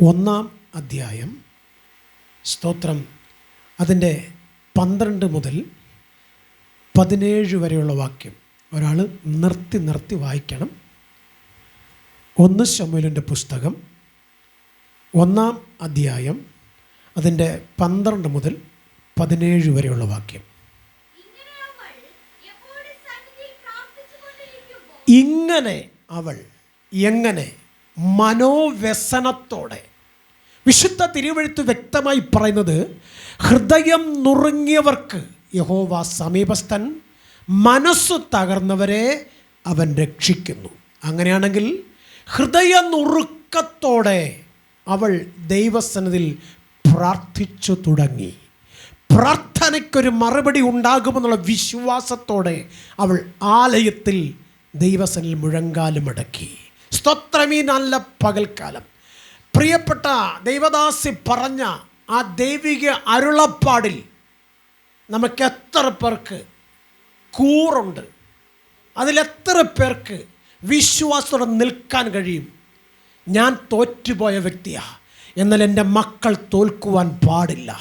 ഒന്നാം അധ്യായം. സ്തോത്രം. അതിന്റെ പന്ത്രണ്ട് മുതൽ പതിനേഴ് വരെയുള്ള വാക്യം. ഒരാൾ നിർത്തി നിർത്തി വായിക്കണം. ഒന്ന് ശമുലിന്റെ പുസ്തകം. ഒന്നാം അധ്യായം അതിന്റെ പന്ത്രണ്ട് മുതൽ പതിനേഴ് വരെയുള്ള വാക്യം. ഇങ്ങനെ അവൾ എങ്ങനെ മനോവ്യസനത്തോടെ. വിശുദ്ധ തിരുവഴുത്ത് വ്യക്തമായി പറയുന്നത് ഹൃദയം നുറുങ്ങിയവർക്ക് യഹോവ സമീപസ്ഥൻ മനസ്സ് തകർന്നവരെ അവൻ രക്ഷിക്കുന്നു. അങ്ങനെയാണെങ്കിൽ ഹൃദയ നുറുക്കത്തോടെ അവൾ ദൈവസനതിൽ പ്രാർത്ഥിച്ചു തുടങ്ങി. പ്രാർത്ഥനയ്ക്കൊരു മറുപടി ഉണ്ടാകുമെന്നുള്ള വിശ്വാസത്തോടെ അവൾ ആലയത്തിൽ ദൈവസനിൽ സ്തോത്രമീ നല്ല പകൽക്കാലം. പ്രിയപ്പെട്ട ദൈവദാസി പറഞ്ഞ ആ ദൈവിക അരുളപ്പാടിൽ നമുക്ക് എത്ര പേർക്ക് കൂറുണ്ട്? അതിലെത്ര പേർക്ക് വിശ്വാസത്തോടെ നിൽക്കാൻ കഴിയും? ഞാൻ തോറ്റുപോയ വ്യക്തിയാ. എന്നാൽ എന്റെ മക്കൾ തോൽക്കുവാൻ പാടില്ല.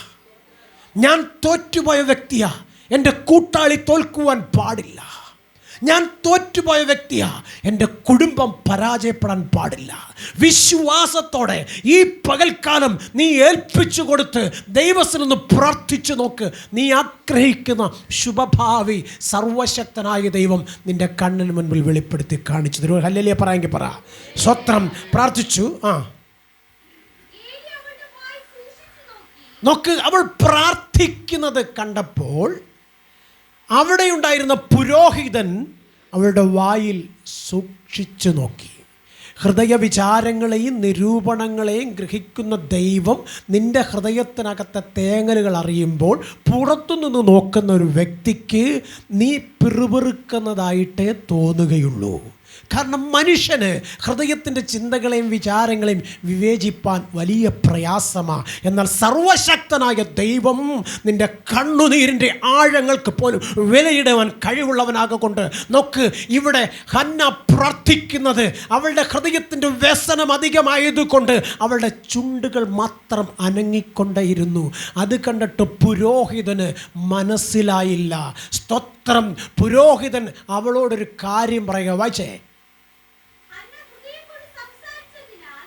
ഞാൻ തോറ്റുപോയ വ്യക്തിയാ. എന്റെ കൂട്ടാളി തോൽക്കുവാൻ പാടില്ല. ഞാൻ തോറ്റുപോയ വ്യക്തിയാ. എന്റെ കുടുംബം പരാജയപ്പെടാൻ പാടില്ല. വിശ്വാസത്തോടെ ഈ പകൽക്കാലം നീ ഏൽപ്പിച്ചു കൊടുത്ത് ദൈവത്തിനൊന്ന് പ്രാർത്ഥിച്ചു നോക്ക്. നീ ആഗ്രഹിക്കുന്ന ശുഭഭാവി സർവശക്തനായ ദൈവം നിന്റെ കണ്ണിന് മുൻപിൽ വെളിപ്പെടുത്തി കാണിച്ചു തരും. ഹല്ലേ പറയാമെങ്കിൽ പറ. സ്വത്രം പ്രാർത്ഥിച്ചു. ആ. നോക്ക് അവൾ പ്രാർത്ഥിക്കുന്നത് കണ്ടപ്പോൾ അവിടെയുണ്ടായിരുന്ന പുരോഹിതൻ അവരുടെ വായിൽ സൂക്ഷിച്ചു നോക്കി. ഹൃദയ വിചാരങ്ങളെയും നിരൂപണങ്ങളെയും ഗ്രഹിക്കുന്ന ദൈവം നിന്റെ ഹൃദയത്തിനകത്തെ തേങ്ങലുകൾ അറിയുമ്പോൾ പുറത്തുനിന്ന് നോക്കുന്ന ഒരു വ്യക്തിക്ക് നീ പിറുപിറുക്കുന്നതായിട്ടേ തോന്നുകയുള്ളൂ. കാരണം മനുഷ്യന് ഹൃദയത്തിന്റെ ചിന്തകളെയും വിചാരങ്ങളെയും വിവേചിപ്പാൻ വലിയ പ്രയാസമാണ് എന്നാൽ സർവശക്തനായ ദൈവം നിന്റെ കണ്ണുനീരിന്റെ ആഴങ്ങൾക്ക് പോലും വിലയിടുവാൻ കഴിവുള്ളവനാകൊണ്ട് നോക്ക് ഇവിടെ ഹന്ന പ്രാർത്ഥിക്കുന്നത് അവളുടെ ഹൃദയത്തിന്റെ വ്യസനം അധികമായതുകൊണ്ട് അവളുടെ ചുണ്ടുകൾ മാത്രം അനങ്ങിക്കൊണ്ടേയിരുന്നു. അത് കണ്ടിട്ട് പുരോഹിതന് മനസ്സിലായില്ല. സ്തോത്രം. പുരോഹിതൻ അവളോടൊരു കാര്യം പറയുക. വായിച്ചേ ഹന്ന ഹൃദയം കൊണ്ട് സംസാരിച്ചതിനാൽ അവളുടെ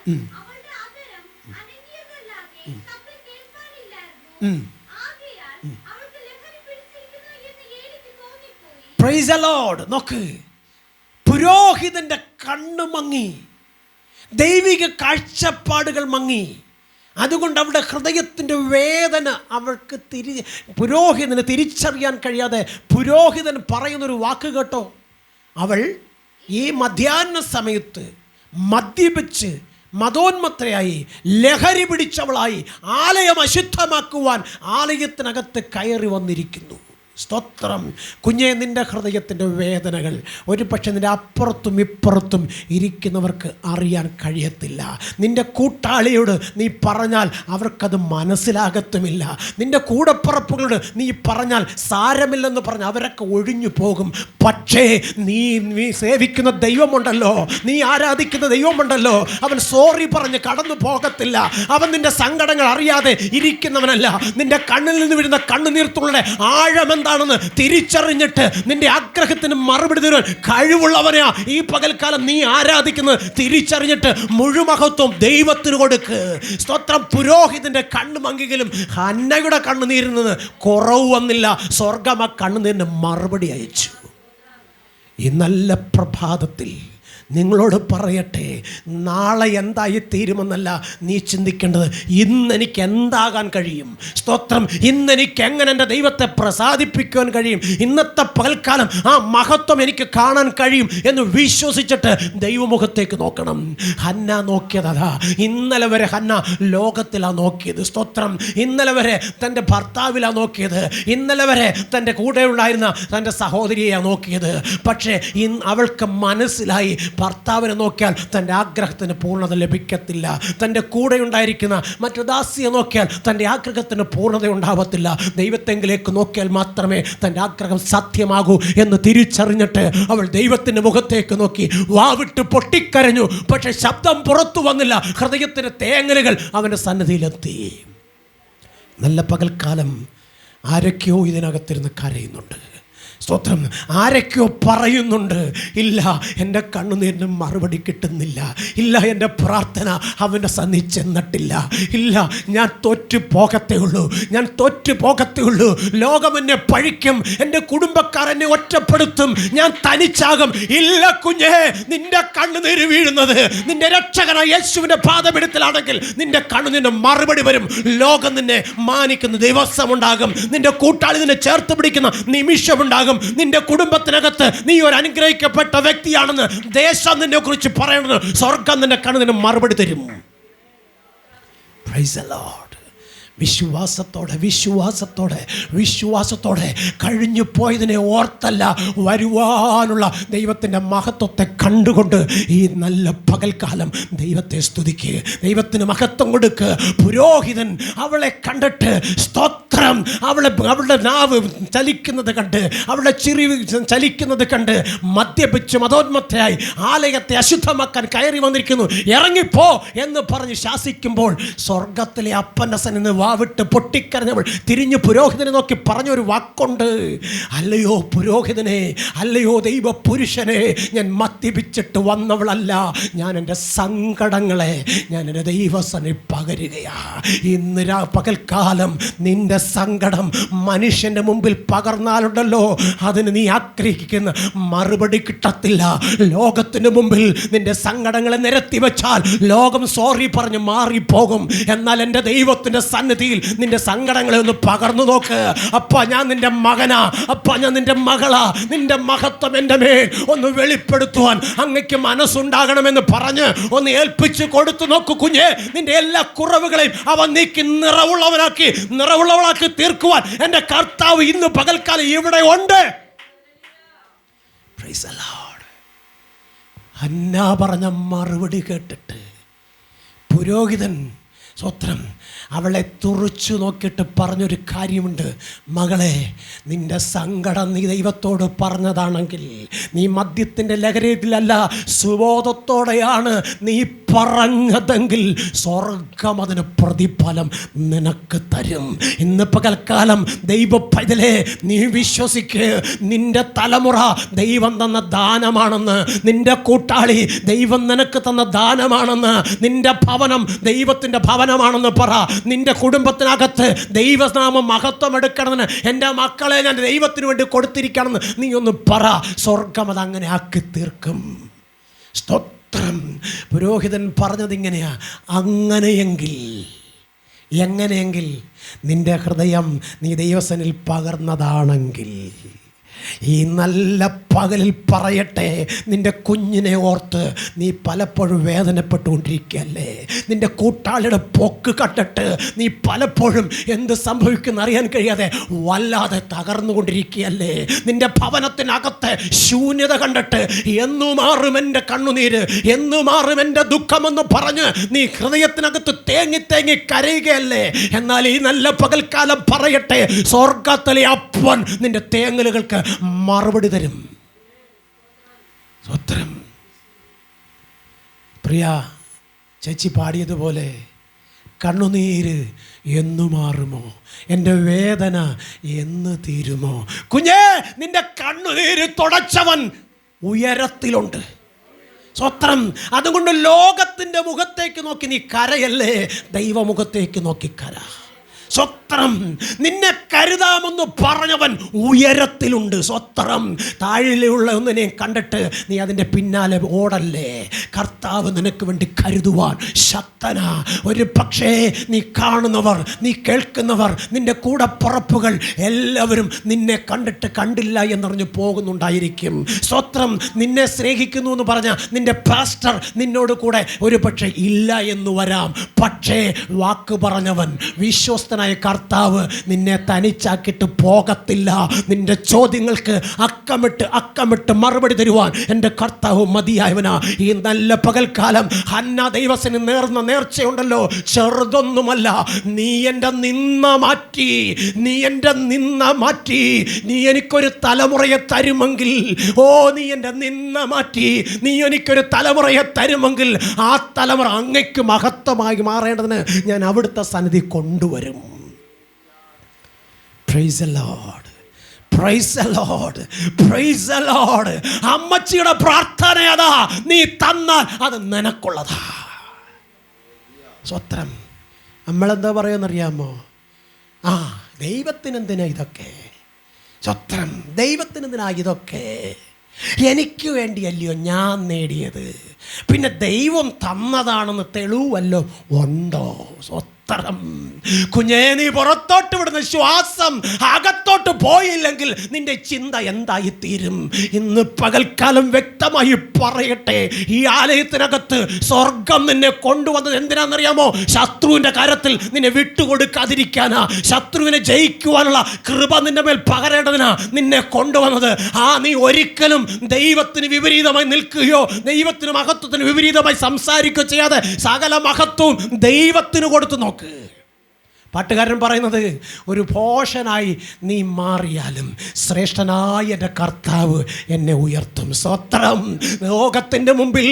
അതരം അനങ്ങിയതല്ലാതെ ശബ്ദം കേൾക്കാനില്ലായിരുന്നു ആകയാൽ അവൾക്ക് ലഹരി പിടിച്ചിരിക്കുന്നു എന്ന് ഏലിക്ക് തോന്നിപ്പോയി പ്രൈസ് അലോഡ് നോക്ക്. പുരോഹിതന്റെ കണ്ണ് മങ്ങി. ദൈവിക കാഴ്ചപ്പാടുകൾ മങ്ങി. അതുകൊണ്ട് അവളുടെ ഹൃദയത്തിന്റെ വേദന അവൾക്ക് തിരി പുരോഹിതന് തിരിച്ചറിയാൻ കഴിയാതെ പുരോഹിതൻ പറയുന്നൊരു വാക്ക് കേട്ടോ. അവൾ ഈ മധ്യാഹ്ന സമയത്ത് മദ്യപിച്ച് മതോന്മത്രയായി ലഹരി പിടിച്ചവളായി ആലയം അശുദ്ധമാക്കുവാൻ ആലയത്തിനകത്ത് കയറി വന്നിരിക്കുന്നു. സ്തോത്രം. കുഞ്ഞെ നിന്റെ ഹൃദയത്തിന്റെ വേദനകൾ ഒരു പക്ഷേ നിന്റെ അപ്പുറത്തും ഇപ്പുറത്തും ഇരിക്കുന്നവർക്ക് അറിയാൻ കഴിയത്തില്ല. നിന്റെ കൂട്ടാളിയോട് നീ പറഞ്ഞാൽ അവർക്കത് മനസ്സിലാകത്തുമില്ല. നിന്റെ കൂടപ്പുറപ്പുകളോട് നീ പറഞ്ഞാൽ സാരമില്ലെന്ന് പറഞ്ഞ് അവരൊക്കെ ഒഴിഞ്ഞു പോകും. പക്ഷേ നീ നീ സേവിക്കുന്ന ദൈവമുണ്ടല്ലോ. നീ ആരാധിക്കുന്ന ദൈവമുണ്ടല്ലോ. അവൻ സോറി പറഞ്ഞ് കടന്നു പോകത്തില്ല. അവൻ നിന്റെ സങ്കടങ്ങൾ അറിയാതെ ഇരിക്കുന്നവനല്ല. നിന്റെ കണ്ണിൽ നിന്ന് വരുന്ന കണ്ണുനീർത്തുള്ള ആഴം എന്താണെന്ന് തിരിച്ചറിഞ്ഞിട്ട് നിന്റെ ആഗ്രഹത്തിന് മറുപടി തരുവാൻ കഴിവുള്ളവനെയാ ഈ പകൽക്കാലം നീ ആരാധിക്കുന്നത് തിരിച്ചറിഞ്ഞിട്ട് മുഴുമഹത്വം ദൈവത്തിന് കൊടുക്ക്. സ്തോത്രം പുരോഹിതന്റെ കണ്ണ് മങ്കിങ്കിലും ഹന്നയുടെ കണ്ണുനീരിൽ നിന്ന് കുറവ് വന്നില്ല. സ്വർഗം ആ കണ്ണുനീരിന് മറുപടി അയച്ചു. ഈ നല്ല പ്രഭാതത്തിൽ നിങ്ങളോട് പറയട്ടെ നാളെ എന്തായി തീരുമെന്നല്ല നീ ചിന്തിക്കേണ്ടത്. ഇന്ന് എനിക്ക് എന്താകാൻ കഴിയും? സ്തോത്രം. ഇന്ന് എനിക്ക് എങ്ങനെ എന്റെ ദൈവത്തെ പ്രസാദിപ്പിക്കുവാൻ കഴിയും? ഇന്നത്തെ പകൽക്കാലം ആ മഹത്വം എനിക്ക് കാണാൻ കഴിയും എന്ന് വിശ്വസിച്ചിട്ട് ദൈവമുഖത്തേക്ക് നോക്കണം. ഹന്ന നോക്കിയത് അതാ ഇന്നലെ വരെ ഹന്ന ലോകത്തിലാണ് നോക്കിയത്. സ്തോത്രം. ഇന്നലെ വരെ തന്റെ ഭർത്താവിലാണ് നോക്കിയത്. ഇന്നലെ വരെ തന്റെ കൂടെ ഉണ്ടായിരുന്ന തന്റെ സഹോദരിയെയാണ് നോക്കിയത്. പക്ഷേ ഇന്ന് അവൾക്ക് മനസ്സിലായി. ഭർത്താവിനെ നോക്കിയാൽ തന്റെ ആഗ്രഹത്തിന് പൂർണത ലഭിക്കത്തില്ല. തന്റെ കൂടെ ഉണ്ടായിരിക്കുന്ന മറ്റു ദാസിയെ നോക്കിയാൽ തന്റെ ആഗ്രഹത്തിന് പൂർണത ഉണ്ടാവത്തില്ല. ദൈവത്തെങ്കിലേക്ക് നോക്കിയാൽ മാത്രമേ തന്റെ ആഗ്രഹം സത്യമാകൂ എന്ന് തിരിച്ചറിഞ്ഞിട്ട് അവൾ ദൈവത്തിന്റെ മുഖത്തേക്ക് നോക്കി വാവിട്ട് പൊട്ടിക്കരഞ്ഞു. പക്ഷെ ശബ്ദം പുറത്തു വന്നില്ല. ഹൃദയത്തിന്റെ തേങ്ങലുകൾ അവന്റെ സന്നദ്ധിയിലെത്തി നല്ല പകൽക്കാലം ആരൊക്കെയോ ഇതിനകത്തിരുന്ന് കരയുന്നുണ്ട്. സ്തോത്രം. ആരൊക്കെയോ പറയുന്നുണ്ട് ഇല്ല എന്റെ കണ്ണുനീരിന് മറുപടി കിട്ടുന്നില്ല. ഇല്ല എന്റെ പ്രാർത്ഥന അവന്റെ സന്നി ചെന്നിട്ടില്ല. ഇല്ല ഞാൻ തോറ്റു പോകത്തേ ഉള്ളൂ. ഞാൻ തോറ്റു പോകത്തേ ഉള്ളൂ. ലോകം എന്നെ പഴിക്കും എന്റെ കുടുംബക്കാർ എന്നെ ഒറ്റപ്പെടുത്തും. ഞാൻ തനിച്ചാകും. ഇല്ല കുഞ്ഞേ നിന്റെ കണ്ണുനീര് വീഴുന്നത് നിന്റെ രക്ഷകന യേശുവിന്റെ പാദമെടുത്തിലാണെങ്കിൽ നിന്റെ കണ്ണുനീരിന് മറുപടി വരും. ലോകം നിന്നെ മാനിക്കുന്ന ദിവസമുണ്ടാകും. നിന്റെ കൂട്ടാളി നിന്നെ ചേർത്ത് പിടിക്കുന്ന നിമിഷമുണ്ടാകും. നിന്റെ കുടുംബത്തിനകത്ത് നീ ഒരു അനുഗ്രഹിക്കപ്പെട്ട വ്യക്തിയാണെന്ന് ദേശം നിന്നെ കുറിച്ച് പറയണമെന്ന് സ്വർഗം നിന്റെ കണ്ണുനിന് മറുപടി തരും പ്രൈസ് Lord. വിശ്വാസത്തോടെ വിശ്വാസത്തോടെ വിശ്വാസത്തോടെ കഴിഞ്ഞു പോയതിനെ ഓർത്തല്ല വരുവാനുള്ള ദൈവത്തിന്റെ മഹത്വത്തെ കണ്ടുകൊണ്ട് ഈ നല്ല പകൽക്കാലം ദൈവത്തെ സ്തുതിക്കുക ദൈവത്തിന് മഹത്വം കൊടുക്കുക പുരോഹിതൻ അവളെ കണ്ടിട്ട് സ്തോത്രം. അവളെ അവളുടെ നാവ് ചലിക്കുന്നത് കണ്ട് അവളുടെ ചിരി ചലിക്കുന്നത് കണ്ട് മദ്യപിച്ച് മതോന്മത്തയായി ആലയത്തെ അശുദ്ധമാക്കാൻ കയറി വന്നിരിക്കുന്നു. ഇറങ്ങിപ്പോ എന്ന് പറഞ്ഞ് ശാസിക്കുമ്പോൾ സ്വർഗത്തിലെ അപ്പന്റെ സന്നിധി വാവിട്ട് പൊട്ടിക്കരഞ്ഞവൾ തിരിഞ്ഞ് പുരോഹിതനെ നോക്കി പറഞ്ഞൊരു വാക്കുണ്ട്. അല്ലയോ പുരോഹിതനെ അല്ലയോ ദൈവ പുരുഷനെ ഞാൻ മദ്യപിച്ചിട്ട് വന്നവളല്ല. ഞാൻ എന്റെ സങ്കടങ്ങളെ ഞാൻ എന്റെ ദൈവസനെ പകരുകയാ. ഇന്ന് രാ പകൽക്കാലം നിന്റെ സങ്കടം മനുഷ്യന്റെ മുമ്പിൽ പകർന്നാലുണ്ടല്ലോ. അതിന് നീ ആഗ്രഹിക്കുന്ന മറുപടി കിട്ടത്തില്ല. ലോകത്തിന് മുമ്പിൽ നിന്റെ സങ്കടങ്ങളെ നിരത്തി വെച്ചാൽ ലോകം സോറി പറഞ്ഞ് മാറിപ്പോകും. എന്നാൽ എന്റെ ദൈവത്തിന്റെ സന്നിധിയിൽ നിന്റെ സങ്കടങ്ങളെ ഒന്ന് പകർന്നു നോക്ക്. അപ്പ ഞാൻ നിന്റെ മകനാ. അപ്പ ഞാൻ നിന്റെ മകളാ. നിന്റെ മഹത്വം എന്റെ മേൽ ഒന്ന് വെളിപ്പെടുത്തുവാൻ അങ്ങക്ക് മനസ്സുണ്ടാകണമെന്ന് പറഞ്ഞ് ഒന്ന് ഏൽപ്പിച്ച് കൊടുത്തു നോക്കു കുഞ്ഞെ. നിന്റെ എല്ലാ കുറവുകളെയും അവൻ നീക്കി നിറവുള്ളവനാക്കി നിറവുള്ളവളാക്കി തീർക്കുവാൻ എന്റെ കർത്താവ് ഇന്ന് പകൽക്കാലം ഇവിടെ ഉണ്ട്. അന്നാ പറഞ്ഞ മറുപടി കേട്ടിട്ട് പുരോഹിതൻ സ്വത്രം അവളെ തുറച്ചു നോക്കിയിട്ട് പറഞ്ഞൊരു കാര്യമുണ്ട്. മകളെ നിന്റെ സങ്കടം നീ ദൈവത്തോട് പറഞ്ഞതാണെങ്കിൽ നീ മദ്യത്തിന്റെ ലഹരിയിലല്ല സുബോധത്തോടെയാണ് നീ പറഞ്ഞതെങ്കിൽ സ്വർഗം അതിന് പ്രതിഫലം നിനക്ക് തരും. ഇന്ന് പകൽക്കാലം ദൈവ പൈതലേ നീ വിശ്വസിക്ക്. നിന്റെ തലമുറ ദൈവം തന്ന ദാനമാണെന്ന് നിന്റെ കൂട്ടാളി ദൈവം നിനക്ക് തന്ന ദാനമാണെന്ന് നിന്റെ ഭവനം ദൈവത്തിന്റെ ഭവനമാണെന്ന് പറ. നിന്റെ കുടുംബത്തിനകത്ത് ദൈവനാമം മഹത്വം എടുക്കണമെന്ന് എന്റെ മക്കളെ ഞാൻ ദൈവത്തിന് വേണ്ടി കൊടുത്തിരിക്കണമെന്ന് നീ ഒന്ന് പറ. സ്വർഗം അതങ്ങനെ ആക്കി തീർക്കും സ്തോത്രം പുരോഹിതൻ പറഞ്ഞത് ഇങ്ങനെയാ അങ്ങനെയെങ്കിൽ എങ്ങനെയെങ്കിൽ നിന്റെ ഹൃദയം നീ ദൈവസനിൽ പകർന്നതാണെങ്കിൽ. ഈ നല്ല പകലിൽ പറയട്ടെ. നിന്റെ കുഞ്ഞിനെ ഓർത്ത് നീ പലപ്പോഴും വേദനപ്പെട്ടുകൊണ്ടിരിക്കുകയല്ലേ. നിന്റെ കൂട്ടാളിയുടെ പൊക്ക് കട്ടിട്ട് നീ പലപ്പോഴും എന്ത് സംഭവിക്കുന്ന അറിയാൻ കഴിയാതെ വല്ലാതെ തകർന്നുകൊണ്ടിരിക്കുകയല്ലേ. നിന്റെ ഭവനത്തിനകത്തെ ശൂന്യത കണ്ടിട്ട് എന്നു മാറും എന്റെ കണ്ണുനീര് എന്നു മാറും എന്റെ ദുഃഖമെന്ന് പറഞ്ഞ് നീ ഹൃദയത്തിനകത്ത് തേങ്ങി തേങ്ങി കരയുകയല്ലേ. എന്നാൽ ഈ നല്ല പകൽക്കാലം പറയട്ടെ സ്വർഗത്തിലെ അപ്പൻ നിന്റെ തേങ്ങലുകൾക്ക് മറുപടി തരും. സ്വത്രം പ്രിയ ചേച്ചി പാടിയതുപോലെ കണ്ണുനീര് എന്നു മാറുമോ? എന്റെ വേദന എന്ന് തീരുമോ? കുഞ്ഞേ നിന്റെ കണ്ണുനീര് തുടച്ചവൻ ഉയരത്തിലുണ്ട്. സ്വത്രം അതുകൊണ്ട് ലോകത്തിന്റെ മുഖത്തേക്ക് നോക്കി നീ കരയല്ലേ? ദൈവമുഖത്തേക്ക് നോക്കി കര. സ്വത്രം. നിന്നെ കരുതാമെന്ന് പറഞ്ഞവൻ ഉയരത്തിലുണ്ട്. സ്വത്രം. താഴിലുള്ള ഒന്നിനെ കണ്ടിട്ട് നീ അതിന്റെ പിന്നാലെ ഓടല്ലേ? കർത്താവ് നിനക്ക് വേണ്ടി കരുതുവാൻ ശക്തന. ഒരു പക്ഷേ നീ കാണുന്നവർ നീ കേൾക്കുന്നവർ നിന്റെ കൂടപ്പുറപ്പുകൾ എല്ലാവരും നിന്നെ കണ്ടിട്ട് കണ്ടില്ല എന്നറിഞ്ഞ് പോകുന്നുണ്ടായിരിക്കും. സ്വത്രം നിന്നെ സ്നേഹിക്കുന്നു എന്ന് പറഞ്ഞ നിന്റെ പാസ്റ്റർ നിന്നോട് കൂടെ ഒരു പക്ഷേ ഇല്ല എന്ന് വരാം. പക്ഷേ വാക്ക് പറഞ്ഞവൻ വിശ്വസ്തനായ കർത്താവ് നിന്നെ തനിച്ചാക്കിയിട്ട് പോകത്തില്ല. നിന്റെ ചോദ്യങ്ങൾക്ക് അക്കമിട്ട് അക്കമിട്ട് മറുപടി തരുവാൻ എന്റെ കർത്താവ് മതിയായവനാ. ഈ നല്ല പകൽക്കാലം ഹന്ന ദൈവസിന് നേർന്ന നേർച്ചയുണ്ടല്ലോ. ചെറുതൊന്നുമല്ല. നീ എന്റെ നിന്ന മാറ്റി. നീ എന്റെ നിന്ന മാറ്റി. നീ എനിക്കൊരു തലമുറയെ തരുമെങ്കിൽ. ഓ നീ എന്റെ നിന്ന മാറ്റി. നീ എനിക്കൊരു തലമുറയെ തരുമെങ്കിൽ ആ തലമുറ അങ്ങയ്ക്ക് മഹത്വമായി മാറേണ്ടതിന് ഞാൻ അവിടുത്തെ സന്നിധി കൊണ്ടുവരും. Praise lord praise lord praise lord അമ്മച്ചിയുടെ പ്രാർത്ഥന അതാ. നീ തന്നാൽ അത് നിനക്കുള്ളതാ. സ്വത്രം. നമ്മളെന്താ പറയുമെന്നറിയാമോ ആ ദൈവത്തിന് ദൈവത്തിനെന്തിനാ ഇതൊക്കെ? സ്വത്രം. ദൈവത്തിനെന്തിനാ ഇതൊക്കെ? എനിക്ക് വേണ്ടിയല്ലയോ ഞാൻ നേടിയത്? പിന്നെ ദൈവം തന്നതാണെന്ന് തെളിവല്ലോ ഉണ്ടോ? സ്വത്രം. കുഞ്ഞേ നീ പുറത്തോട്ട് വിടുന്ന ശ്വാസം അകത്തോട്ട് പോയില്ലെങ്കിൽ നിന്റെ ചിന്ത എന്തായി തീരും ഇന്ന് പകൽക്കാലം വ്യക്തമായി പറയട്ടെ ഈ ആലയത്തിനകത്ത് സ്വർഗം നിന്നെ കൊണ്ടുവന്നത് എന്തിനാണെന്നറിയാമോ? ശത്രുവിന്റെ കാര്യത്തിൽ നിന്നെ വിട്ടുകൊടുക്കാതിരിക്കാനാ. ശത്രുവിനെ ജയിക്കുവാനുള്ള കൃപ നിന്റെ മേൽ പകരേണ്ടതിനാ നിന്നെ കൊണ്ടുവന്നത്. ആ നീ ഒരിക്കലും ദൈവത്തിന് വിപരീതമായി നിൽക്കുകയോ ദൈവത്തിന് മഹത്വത്തിന് വിപരീതമായി സംസാരിക്കുകയോ ചെയ്യാതെ സകല മഹത്വവും ദൈവത്തിന് കൊടുത്തു നോക്ക്. പാട്ടുകാരൻ പറയുന്നത് ഒരു പോഷനായി നീ മാറിയാലും ശ്രേഷ്ഠനായ എന്റെ കർത്താവ് എന്നെ ഉയർത്തും. സ്വത്രം ലോകത്തിന്റെ മുമ്പിൽ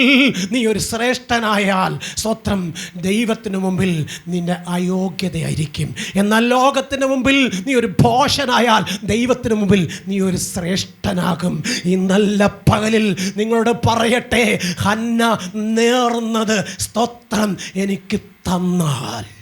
നീ ഒരു ശ്രേഷ്ഠനായാൽ സ്വത്രം ദൈവത്തിന് മുമ്പിൽ നിന്റെ അയോഗ്യതയായിരിക്കും. എന്നാൽ ലോകത്തിന്റെ മുമ്പിൽ നീ ഒരു പോഷനായാൽ ദൈവത്തിന് മുമ്പിൽ നീ ഒരു ശ്രേഷ്ഠനാകും. ഈ നല്ല പകലിൽ നിങ്ങളോട് പറയട്ടെ ഹന്ന നേർന്നത് സ്തോത്രം എനിക്ക് തന്നാൽ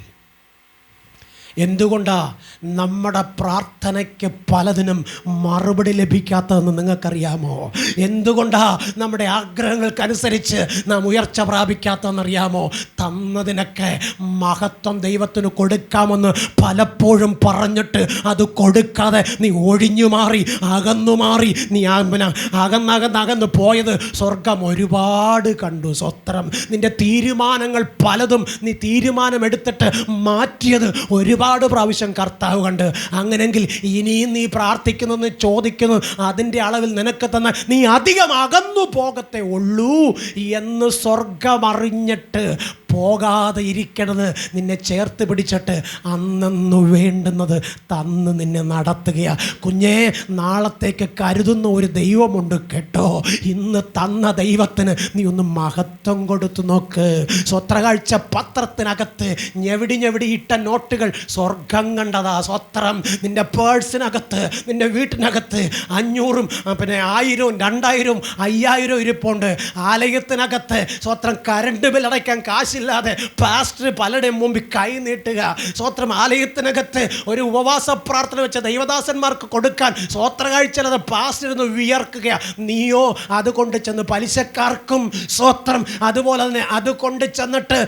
എന്തുകൊണ്ടാ നമ്മുടെ പ്രാർത്ഥനയ്ക്ക് പലതിനും മറുപടി ലഭിക്കാത്തതെന്ന് നിങ്ങൾക്കറിയാമോ? എന്തുകൊണ്ടാ നമ്മുടെ ആഗ്രഹങ്ങൾക്കനുസരിച്ച് നാം ഉയർച്ച പ്രാപിക്കാത്തതെന്നറിയാമോ? തന്നതിനൊക്കെ മഹത്വം ദൈവത്തിന് കൊടുക്കാമെന്ന് പലപ്പോഴും പറഞ്ഞിട്ട് അത് കൊടുക്കാതെ നീ ഒഴിഞ്ഞു മാറി അകന്നു മാറി നീ പിന്നെ അകന്നകന്ന് അകന്ന് പോയത് സ്വർഗം ഒരുപാട് കണ്ടു. സ്വത്രം. നിന്റെ തീരുമാനങ്ങൾ പലതും നീ തീരുമാനമെടുത്തിട്ട് മാറ്റിയത് ഒരുപാട് പ്രാവശ്യം കർത്താവ് കണ്ട് അങ്ങനെങ്കിൽ ഇനിയും നീ പ്രാർത്ഥിക്കുന്നു ചോദിക്കുന്നു അതിന്റെ അളവിൽ നിനക്ക് തന്നെ നീ അധികം അകന്നു പോകത്തേ ഉള്ളൂ എന്ന് സ്വർഗമറിഞ്ഞിട്ട് പോകാതെ ഇരിക്കണത് നിന്നെ ചേർത്ത് പിടിച്ചിട്ട് അന്നു വേണ്ടുന്നത് തന്ന് നിന്നെ നടത്തുകയാണ് കുഞ്ഞേ നാളത്തേക്ക് കരുതുന്ന ഒരു ദൈവമുണ്ട് കേട്ടോ. ഇന്ന് തന്ന ദൈവത്തിന് നീ ഒന്ന് മഹത്വം കൊടുത്തു നോക്ക്. സ്വത്രകാഴ്ച പത്രത്തിനകത്ത് ഞെവിടി ഞെവിടി ഇട്ട നോട്ടുകൾ സ്വർഗം കണ്ടതാ. സ്വത്രം നിന്റെ പേഴ്സിനകത്ത് നിന്റെ വീട്ടിനകത്ത്. അഞ്ഞൂറും പിന്നെ ആയിരവും രണ്ടായിരവും അയ്യായിരവും ഇരിപ്പുണ്ട്. ആലയത്തിനകത്ത് സ്വത്രം കരണ്ട് ബില്ലടയ്ക്കാൻ അടയ്ക്കാൻ കാശില്ലാതെ പാസ്റ്റർ പലരുടെയും മുമ്പിൽ കൈ നീട്ടുക. സ്വോത്രം ആലയത്തിനകത്ത് ഒരു ഉപവാസ പ്രാർത്ഥന വെച്ച ദൈവദാസന്മാർക്ക് കൊടുക്കാൻ സ്വോത്ര കാഴ്ചത് പാസ്റ്റർ ഇരുന്ന് വിയർക്കുക നീയോ അതുകൊണ്ട് ചെന്ന് പലിശക്കാർക്കും സ്വോത്രം അതുപോലെ തന്നെ അതുകൊണ്ട് ചെന്നിട്ട്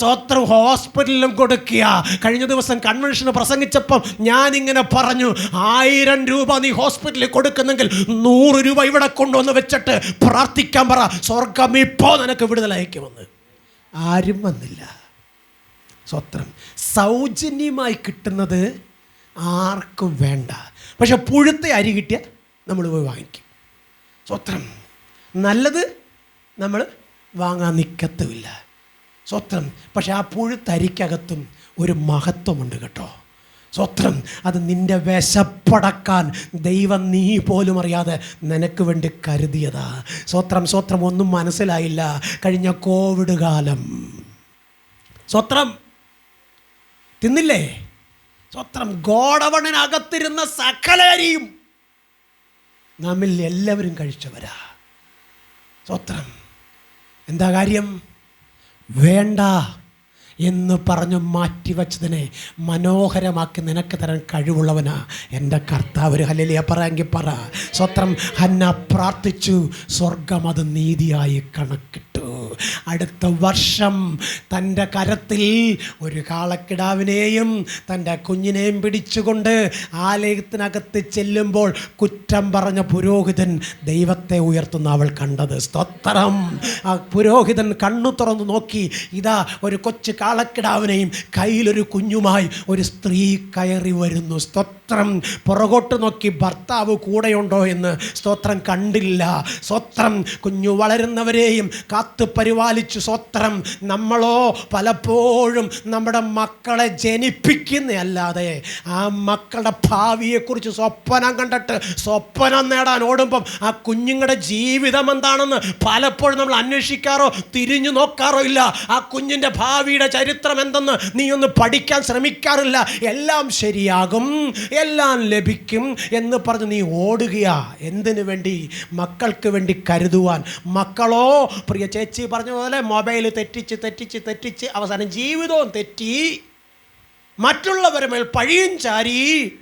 സ്വോത്രം ഹോസ്പിറ്റലിലും കൊടുക്കുക. കഴിഞ്ഞ ദിവസം കൺവെൻഷന് പ്രസംഗിച്ചപ്പം ഞാനിങ്ങനെ പറഞ്ഞു ആയിരം രൂപ നീ ഹോസ്പിറ്റലിൽ കൊടുക്കുന്നെങ്കിൽ നൂറ് രൂപ ഇവിടെ കൊണ്ടുവന്ന് വെച്ചിട്ട് പ്രാർത്ഥിക്കാൻ പറ. സ്വർഗം ഇപ്പോൾ നിനക്ക് വിടുതലയക്കുമെന്ന് ആരും വന്നില്ല. സ്വത്രം. സൗജന്യമായി കിട്ടുന്നത് ആർക്കും വേണ്ട. പക്ഷെ പുഴുത്ത അരി കിട്ടിയാൽ നമ്മൾ പോയി വാങ്ങിക്കും. സ്വത്രം. നല്ലത് നമ്മൾ വാങ്ങാൻ നിൽക്കത്തുമില്ല സ്വത്രം. പക്ഷെ ആ പുഴുത്തരിക്കകത്തും ഒരു മഹത്വമുണ്ട് കേട്ടോ. സ്വത്രം അത് നിന്റെ വിശപ്പടക്കാൻ ദൈവം നീ പോലും അറിയാതെ നിനക്ക് വേണ്ടി കരുതിയതാ. സ്വത്രം സ്വത്രം ഒന്നും മനസ്സിലായില്ല. കഴിഞ്ഞ കോവിഡ് കാലം. സ്വത്രം തിന്നില്ലേ? സ്വത്രം ഗോഡവണിനകത്തിരുന്ന സകലരിയും നമ്മിൽ എല്ലാവരും കഴിച്ചവരാ. സ്വത്രം എന്താ കാര്യം? വേണ്ട. എന്ന് പറഞ്ഞു മാറ്റിവെച്ചതിനെ മനോഹരമാക്കി നിനക്ക് തരാൻ കഴിവുള്ളവനാ എന്റെ കർത്താവ്. ഒരു പറയാമെങ്കിൽ പറ. സ്വത്രം ഹന്ന പ്രാർത്ഥിച്ചു. സ്വർഗം അത് നീതിയായി കണക്കിട്ടു. അടുത്ത വർഷം തന്റെ കരത്തിൽ ഒരു കാളക്കിടാവിനെയും തന്റെ കുഞ്ഞിനെയും പിടിച്ചുകൊണ്ട് ആലയത്തിനകത്ത് ചെല്ലുമ്പോൾ കുറ്റം പറഞ്ഞ പുരോഹിതൻ ദൈവത്തെ ഉയർത്തുന്ന അവൾ കണ്ടത്. സ്തോത്രം. ആ പുരോഹിതൻ കണ്ണു തുറന്നു നോക്കി. ഇതാ ഒരു കൊച്ചു കാളക്കിടാവിനെയും കയ്യിലൊരു കുഞ്ഞുമായി ഒരു സ്ത്രീ കയറി വരുന്നു. സ്തോത്രം. പുറകോട്ട് നോക്കി ഭർത്താവ് കൂടെയുണ്ടോ എന്ന് സ്തോത്രം കണ്ടില്ല. സ്വത്രം കുഞ്ഞു വളരുന്നവരെയും കാത്തു പരിപാലിച്ചു. സ്വത്രം നമ്മളോ പലപ്പോഴും നമ്മുടെ മക്കളെ ജനിപ്പിക്കുന്നതല്ലാതെ ആ മക്കളുടെ ഭാവിയെക്കുറിച്ച് സ്വപ്നം കണ്ടിട്ട് സ്വപ്നം നേടാൻ ഓടുമ്പം ആ കുഞ്ഞുങ്ങളുടെ ജീവിതം എന്താണെന്ന് പലപ്പോഴും നമ്മൾ അന്വേഷിക്കാറോ തിരിഞ്ഞു നോക്കാറോ ഇല്ല. ആ കുഞ്ഞിന്റെ ഭാവിയുടെ ചരിത്രം എന്തെന്ന് നീ ഒന്ന് പഠിക്കാൻ ശ്രമിക്കാറില്ല. എല്ലാം ശരിയാകും. എല്ലാം ലഭിക്കും എന്ന് പറഞ്ഞ് നീ ഓടുകയാ. എന്തിനു വേണ്ടി? മക്കൾക്ക് വേണ്ടി കരുതുവാൻ. മക്കളോ പ്രിയ ചേച്ചി പറഞ്ഞ പോലെ മൊബൈൽ തെറ്റിച്ച് തെറ്റിച്ച് തെറ്റിച്ച് അവസാനം ജീവിതവും തെറ്റി. മറ്റുള്ളവരുമേൽ പഴിയും ചാരി.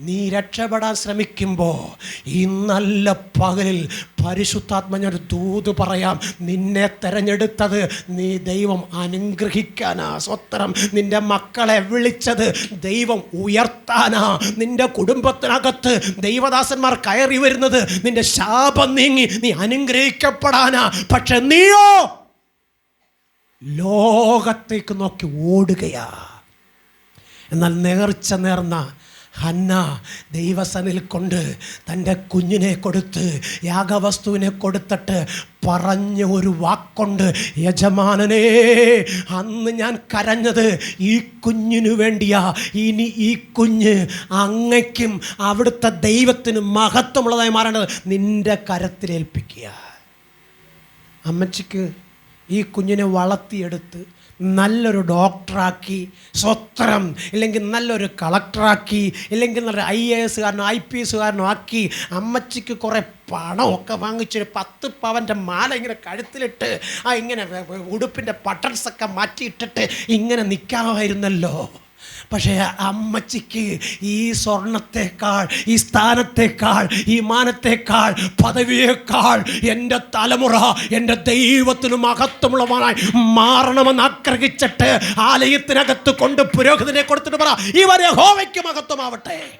നീ രക്ഷപ്പെടാൻ ശ്രമിക്കുമ്പോൾ ഈ നല്ല പകലിൽ പരിശുദ്ധാത്മഞ്ഞൊരു തൂത് പറയാം നിന്നെ തെരഞ്ഞെടുത്തത് നീ ദൈവം അനുഗ്രഹിക്കാനാ. സ്വത്രം നിന്റെ മക്കളെ വിളിച്ചത് ദൈവം ഉയർത്താനാ. നിന്റെ കുടുംബത്തിനകത്ത് ദൈവദാസന്മാർ കയറി വരുന്നത് നിന്റെ ശാപം നീങ്ങി നീ അനുഗ്രഹിക്കപ്പെടാനാ. പക്ഷെ നീയോ ലോകത്തേക്ക് നോക്കി ഓടുകയാ. എന്നാൽ നേർച്ച നേർന്ന ഹന്ന ദൈവസനിൽ കൊണ്ട് തന്റെ കുഞ്ഞിനെ കൊടുത്ത് യാഗവസ്തുവിനെ കൊടുത്തിട്ട് പറഞ്ഞ ഒരു വാക്കൊണ്ട്. യജമാനനെ അന്ന് ഞാൻ കരഞ്ഞത് ഈ കുഞ്ഞിനു വേണ്ടിയാ. ഇനി ഈ കുഞ്ഞ് അങ്ങയ്ക്കും അവിടുത്തെ ദൈവത്തിനും മഹത്വമുള്ളതായി മാറേണ്ടത് നിന്റെ കരത്തിലേൽപ്പിക്കുക. അമ്മച്ചിക്ക് ഈ കുഞ്ഞിനെ വളർത്തിയെടുത്ത് നല്ലൊരു ഡോക്ടറാക്കി സ്വത്രം ഇല്ലെങ്കിൽ നല്ലൊരു കളക്ടറാക്കി ഇല്ലെങ്കിൽ നല്ലൊരു ഐ എ എസുകാരനോ ഐ പി എസുകാരനോ ആക്കി അമ്മച്ചിക്ക് കുറേ പണമൊക്കെ വാങ്ങിച്ചൊരു പത്ത് പവന്റെ മാല ഇങ്ങനെ കഴുത്തിലിട്ട് ആ ഇങ്ങനെ ഉടുപ്പിന്റെ ബട്ടൺസൊക്കെ മാറ്റിയിട്ടിട്ട് ഇങ്ങനെ നിൽക്കാമായിരുന്നല്ലോ പക്ഷേ അമ്മച്ചിക്ക് ഈ സ്വർണത്തെക്കാൾ ഈ സ്ഥാനത്തെക്കാൾ ഈ മാനത്തെക്കാൾ പദവിയേക്കാൾ എന്റെ തലമുറ എന്റെ ദൈവത്തിന് മഹത്വമുള്ളവനായി മാറണമെന്ന് ആഗ്രഹിച്ചിട്ട് ആലയത്തിനകത്ത് കൊണ്ട് പുരോഹിതനെ കൊടുത്തിട്ട് പറ ഇവരെ ഹോവയ്ക്ക് മഹത്വമാവട്ടെ.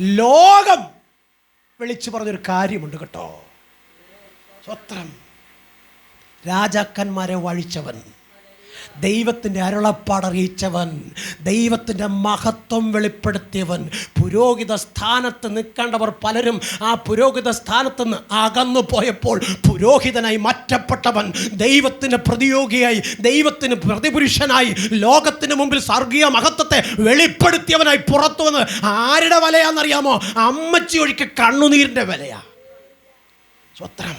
ലോകം വിളിച്ചു പറഞ്ഞൊരു കാര്യമുണ്ട് കേട്ടോ. സ്വത്രം. രാജാക്കന്മാരെ വഴിച്ചവൻ. ദൈവത്തിന്റെ അരുളപ്പാടറിയിച്ചവൻ ദൈവത്തിന്റെ മഹത്വം വെളിപ്പെടുത്തിയവൻ. പുരോഹിത സ്ഥാനത്ത് നിൽക്കേണ്ടവർ പലരും ആ പുരോഹിത സ്ഥാനത്ത് നിന്ന് അകന്നു പോയപ്പോൾ പുരോഹിതനായി മാറ്റപ്പെട്ടവൻ ദൈവത്തിന് പ്രതിയോഗിയായി ദൈവത്തിന് പ്രതിപുരുഷനായി ലോകത്തിന് മുമ്പിൽ സ്വർഗീയ മഹത്വത്തെ വെളിപ്പെടുത്തിയവനായി പുറത്തു വന്ന് ആരുടെ വിലയാണെന്നറിയാമോ? അമ്മച്ചി ഒഴിക്ക് കണ്ണുനീരിന്റെ വിലയാ. സ്വത്രം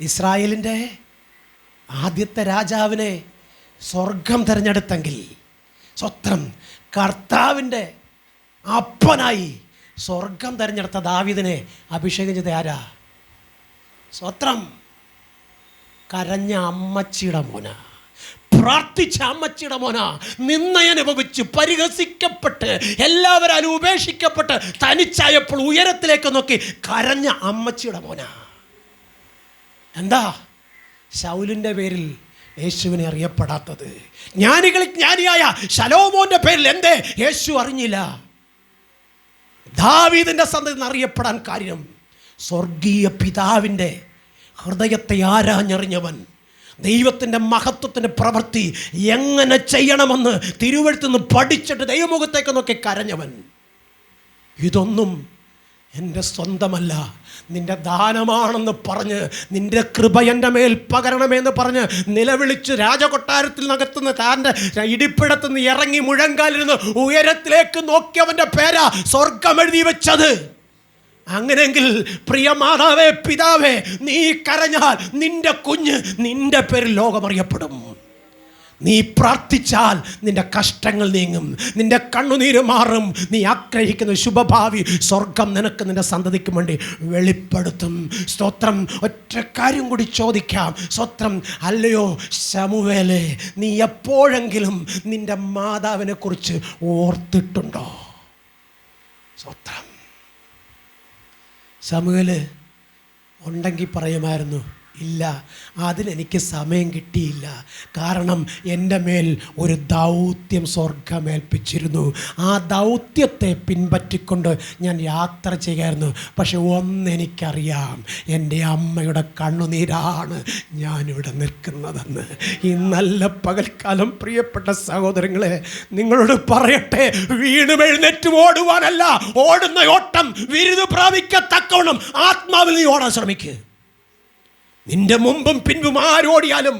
ഇസ്രായേലിന്റെ ആദ്യത്തെ രാജാവിനെ സ്വർഗം തിരഞ്ഞെടുത്തെങ്കിൽ സ്വത്രം കർത്താവിന്റെ അപ്പനായി സ്വർഗം തിരഞ്ഞെടുത്ത ദാവിദിനെ അഭിഷേകം ചെയ്ത ആരാ? സ്വത്രം കരഞ്ഞ അമ്മച്ചിയുടെ മോന. പ്രാർത്ഥിച്ച അമ്മച്ചിയുടെ മോന. നിന്നയനുഭവിച്ച് പരിഹസിക്കപ്പെട്ട് എല്ലാവരും ഉപേക്ഷിക്കപ്പെട്ട് തനിച്ചായപ്പോൾ ഉയരത്തിലേക്ക് നോക്കി കരഞ്ഞ അമ്മച്ചിയുടെ മോന. എന്താ? ശൗലിന്റെ പേരിൽ യേശുവിനെ അറിയപ്പെടാത്തത്. ജ്ഞാനികൾ ജ്ഞാനിയായ ശലോമോന്റെ പേരിൽ എന്തേ? യേശു അറിഞ്ഞില്ല. ദാവീദിന്റെ സന്തതി അറിയപ്പെടാൻ കാര്യം സ്വർഗീയ പിതാവിന്റെ ഹൃദയത്തെ ആരാഞ്ഞറിഞ്ഞവൻ ദൈവത്തിന്റെ മഹത്വത്തിന്റെ പ്രവൃത്തി എങ്ങനെ ചെയ്യണമെന്ന് തിരുവഴുത്തുനിന്ന് പഠിച്ചിട്ട് ദൈവമുഖത്തേക്ക് നോക്കി കരഞ്ഞവൻ. ഇതൊന്നും എന്റെ സ്വന്തമല്ല നിന്റെ ദാനമാണെന്ന് പറഞ്ഞ് നിന്റെ കൃപ എന്റെ മേൽ പകരണമെന്ന് പറഞ്ഞ് നിലവിളിച്ച് രാജകൊട്ടാരത്തിൽ നകത്തുനിന്ന് താന്റെ ഇടിപ്പിടത്തുനിന്ന് ഇറങ്ങി മുഴങ്കാലിരുന്ന് ഉയരത്തിലേക്ക് നോക്കിയവന്റെ പേരാ സ്വർഗം എഴുതി വെച്ചത്. അങ്ങനെയെങ്കിൽ പ്രിയ മാതാവേ പിതാവേ നീ കരഞ്ഞാൽ നിന്റെ കുഞ്ഞ് നിന്റെ പേരിൽ ലോകമറിയപ്പെടും. നീ പ്രാർത്ഥിച്ചാൽ നിന്റെ കഷ്ടങ്ങൾ നീങ്ങും. നിന്റെ കണ്ണുനീര് മാറും. നീ ആഗ്രഹിക്കുന്ന ശുഭഭാവി സ്വർഗം നിനക്ക് നിന്റെ സന്തതിക്ക് വേണ്ടി വെളിപ്പെടുത്തും. സ്തോത്രം. ഒറ്റ കാര്യം കൂടി ചോദിക്കാം. സ്തോത്രം. അല്ലയോ ശമുവേലെ നീ എപ്പോഴെങ്കിലും നിന്റെ മാതാവിനെ കുറിച്ച് ഓർത്തിട്ടുണ്ടോ? സ്തോത്രം. ശമുവേൽ ഉണ്ടെങ്കിൽ പറയുമായിരുന്നു ഇല്ല. അതിനെനിക്ക് സമയം കിട്ടിയില്ല. കാരണം എന്റെ മേൽ ഒരു ദൗത്യം സ്വർഗമേൽപ്പിച്ചിരുന്നു ആ ദൗത്യത്തെ പിൻപറ്റിക്കൊണ്ട് ഞാൻ യാത്ര ചെയ്യായിരുന്നു. പക്ഷെ ഒന്നെനിക്കറിയാം എന്റെ അമ്മയുടെ കണ്ണുനീരാണ് ഞാനിവിടെ നിൽക്കുന്നതെന്ന്. ഈ നല്ല പകൽക്കാലം പ്രിയപ്പെട്ട സഹോദരങ്ങളെ നിങ്ങളോട് പറയട്ടെ വീണ് എഴുന്നേറ്റ് ഓടുവാനല്ല. ഓടുന്ന ഓട്ടം വിരുദ് പ്രാപിക്കത്തക്കവണ്ണം ആത്മാവിൽ നീ ഓടാൻ ശ്രമിക്കുക നിന്റെ മുമ്പും പിൻപും ആരോടിയാലും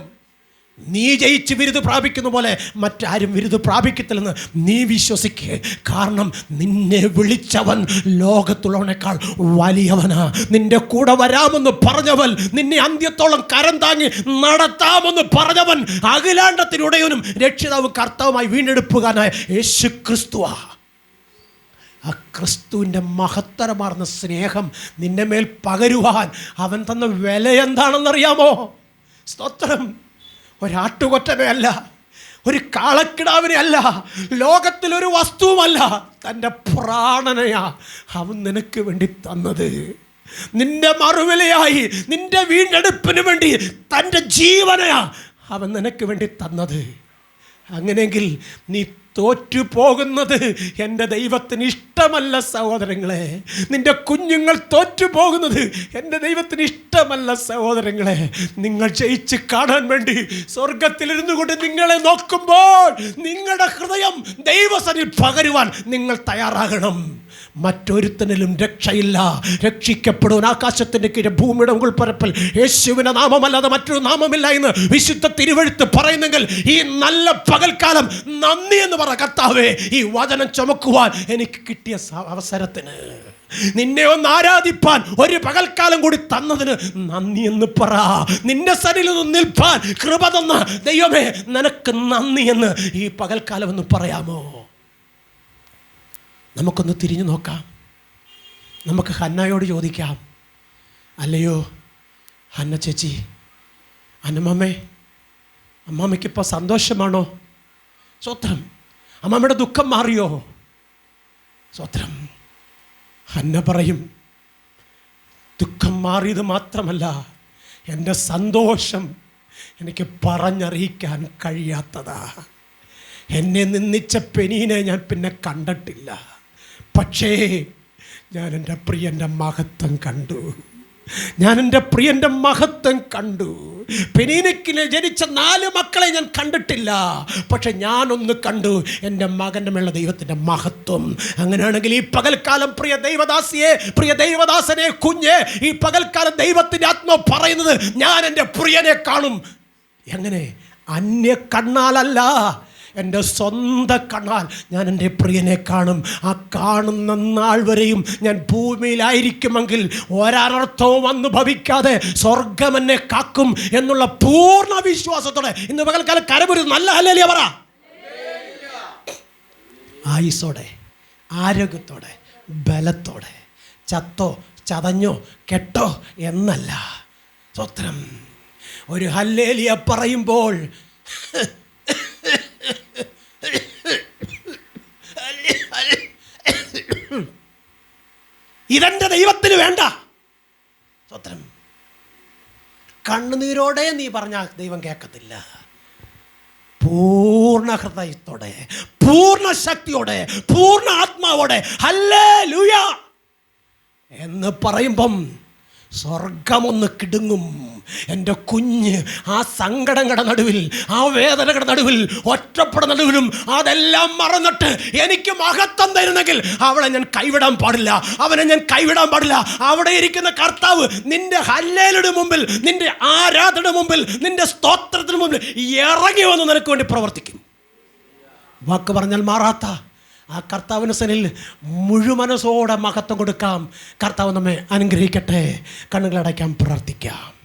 നീ ജയിച്ച് വിരുദ് പ്രാപിക്കുന്ന പോലെ മറ്റാരും വിരുദ് പ്രാപിക്കത്തില്ലെന്ന് നീ വിശ്വസിക്കുക കാരണം നിന്നെ വിളിച്ചവൻ ലോകത്തുള്ളവനേക്കാൾ വലിയവനാ. നിന്റെ കൂടെ വരാമെന്ന് പറഞ്ഞവൻ നിന്നെ അന്ത്യത്തോളം കരം താങ്ങി നടത്താമെന്ന് പറഞ്ഞവൻ അഖിലാണ്ടത്തിനുടയവനും രക്ഷിതാവും കർത്താവുമായി വീണ്ടെടുപ്പുകാരനായ യേശു ക്രിസ്തുവാ ആ ക്രിസ്തുവിന്റെ മഹത്തരമാർന്ന സ്നേഹം നിന്റെ മേൽ പകരുവാൻ അവൻ തന്ന വില എന്താണെന്നറിയാമോ? സ്തോത്രം. ഒരാട്ടുകൊറ്റനെ അല്ല ഒരു കാളക്കിടാവിനെ അല്ല ലോകത്തിലൊരു വസ്തുവുമല്ല തന്റെ പ്രാണനയാ അവൻ നിനക്ക് വേണ്ടി തന്നത്. നിന്റെ മറുവിലയായി നിന്റെ വീണ്ടെടുപ്പിന് വേണ്ടി തന്റെ ജീവനയാ അവൻ നിനക്ക് വേണ്ടി തന്നത്. അങ്ങനെയെങ്കിൽ നീ തോറ്റു പോകുന്നത് എന്റെ ദൈവത്തിന് ഇഷ്ടമല്ല സഹോദരങ്ങളെ. നിന്റെ കുഞ്ഞുങ്ങൾ തോറ്റു പോകുന്നത് എന്റെ ദൈവത്തിന് ഇഷ്ടമല്ല സഹോദരങ്ങളെ. നിങ്ങൾ ജയിച്ച് കാണാൻ വേണ്ടി സ്വർഗത്തിലിരുന്നു കൊണ്ട് നിങ്ങളെ നോക്കുമ്പോൾ നിങ്ങളുടെ ഹൃദയം ദൈവസനിൽ പകരുവാൻ നിങ്ങൾ തയ്യാറാകണം. മറ്റൊരുത്തനിലും രക്ഷയില്ല. രക്ഷിക്കപ്പെടുവാൻ ആകാശത്തിന്റെ കീഴെ ഭൂമിയുടെ മുകൾ യേശുവിന്റെ നാമമല്ലാതെ മറ്റൊരു നാമമില്ല എന്ന് വിശുദ്ധ തിരുവഴുത്ത് പറയുന്നെങ്കിൽ ഈ നല്ല പകൽക്കാലം നന്ദി എന്ന് പറ കർത്താവേ ഈ വചനം ചുമക്കുവാൻ എനിക്ക് കിട്ടിയ അവസരത്തിന്. നിന്നെ ഒന്ന് ആരാധിപ്പാൻ ഒരു പകൽക്കാലം കൂടി തന്നതിന് നന്ദി എന്ന് പറ. നിന്റെ സരിൽ നിന്ന് നിൽപ്പാൻ കൃപ തന്ന ദൈവമേ നിനക്ക് നന്ദി എന്ന് ഈ പകൽക്കാലം ഒന്ന് പറയാമോ? നമുക്കൊന്ന് തിരിഞ്ഞു നോക്കാം. നമുക്ക് ഹന്നയോട് ചോദിക്കാം. അല്ലയോ ഹന്ന ചേച്ചി അന്നമ്മേ അമ്മാമ്മയ്ക്കിപ്പോൾ സന്തോഷമാണോ? സ്വത്രം അമ്മാമ്മയുടെ ദുഃഖം മാറിയോ? സ്വത്രം ഹന്ന പറയും ദുഃഖം മാറിയത് മാത്രമല്ല എന്റെ സന്തോഷം എനിക്ക് പറഞ്ഞറിയിക്കാൻ കഴിയാത്തതാ. എന്നെ നിന്നിച്ച പെനീനെ ഞാൻ പിന്നെ കണ്ടിട്ടില്ല. പക്ഷേ ഞാൻ എന്റെ പ്രിയന്റെ മഹത്വം കണ്ടു. ഞാൻ എന്റെ പ്രിയന്റെ മഹത്വം കണ്ടു. പെനീനക്കിലെ ജനിച്ച നാല് മക്കളെ ഞാൻ കണ്ടിട്ടില്ല. പക്ഷെ ഞാനൊന്ന് കണ്ടു എന്റെ മകന്റെ മേലുള്ള ദൈവത്തിന്റെ മഹത്വം. അങ്ങനെയാണെങ്കിൽ ഈ പകൽക്കാലം പ്രിയ ദൈവദാസിയെ പ്രിയ ദൈവദാസനെ കുഞ്ഞെ ഈ പകൽക്കാലം ദൈവത്തിന്റെ ആത്മാവ് പറയുന്നത് ഞാൻ എന്റെ പ്രിയനെ കാണും. എങ്ങനെ? അന്യ കണ്ണാലല്ല എന്റെ സ്വന്തം കണ്ണാൽ ഞാൻ എന്റെ പ്രിയനെ കാണും. ആ കാണുന്ന നാൾ വരെയും ഞാൻ ഭൂമിയിലായിരിക്കുമെങ്കിൽ ഒരനർത്ഥവും വന്നു ഭവിക്കാതെ സ്വർഗം എന്നെ കാക്കും എന്നുള്ള പൂർണ വിശ്വാസത്തോടെ ഇന്ന് പകൽക്കാലം കരമൊരു നല്ല ഹല്ലേലിയ പറ. ആയുസോടെ ആരോഗ്യത്തോടെ ബലത്തോടെ ചത്തോ ചതഞ്ഞോ കെട്ടോ എന്നല്ല. സ്വത്രം ഒരു ഹല്ലേലിയ പറയുമ്പോൾ ഇതെന്റെ ദൈവത്തിന് വേണ്ട. സ്വത്രം. കണ്ണുനീരോടെ നീ പറഞ്ഞാൽ ദൈവം കേൾക്കത്തില്ല പൂർണ ഹൃദയത്തോടെ പൂർണ ശക്തിയോടെ പൂർണ ആത്മാവോടെ. ഹല്ലേ എന്ന് പറയുമ്പം സ്വർഗമൊന്ന് കിടുങ്ങും. എന്റെ കുഞ്ഞ് ആ സങ്കടങ്ങളുടെ നടുവിൽ ആ വേദനകളുടെ നടുവിൽ ഒറ്റപ്പെടുന്ന നടുവിലും അതെല്ലാം മറന്നിട്ട് എനിക്ക് മഹത്വം തരുന്നെങ്കിൽ അവളെ ഞാൻ കൈവിടാൻ പാടില്ല അവനെ ഞാൻ കൈവിടാൻ പാടില്ല. അവിടെ ഇരിക്കുന്ന കർത്താവ് നിന്റെ ഹല്ലേലുടെ മുമ്പിൽ നിന്റെ ആരാധനയുടെ മുമ്പിൽ നിന്റെ സ്തോത്രത്തിന് മുമ്പിൽ ഇറങ്ങി വന്ന് നിനക്ക് വേണ്ടി പ്രവർത്തിക്കും. വാക്ക് പറഞ്ഞാൽ മാറാത്ത ആ കർത്താവിന് സനിൽ മുഴുവനസോടെ മഹത്വം കൊടുക്കാം. കർത്താവ് നമ്മെ അനുഗ്രഹിക്കട്ടെ. കണ്ണുകളടയ്ക്കാൻ പ്രാർത്ഥിക്കാം.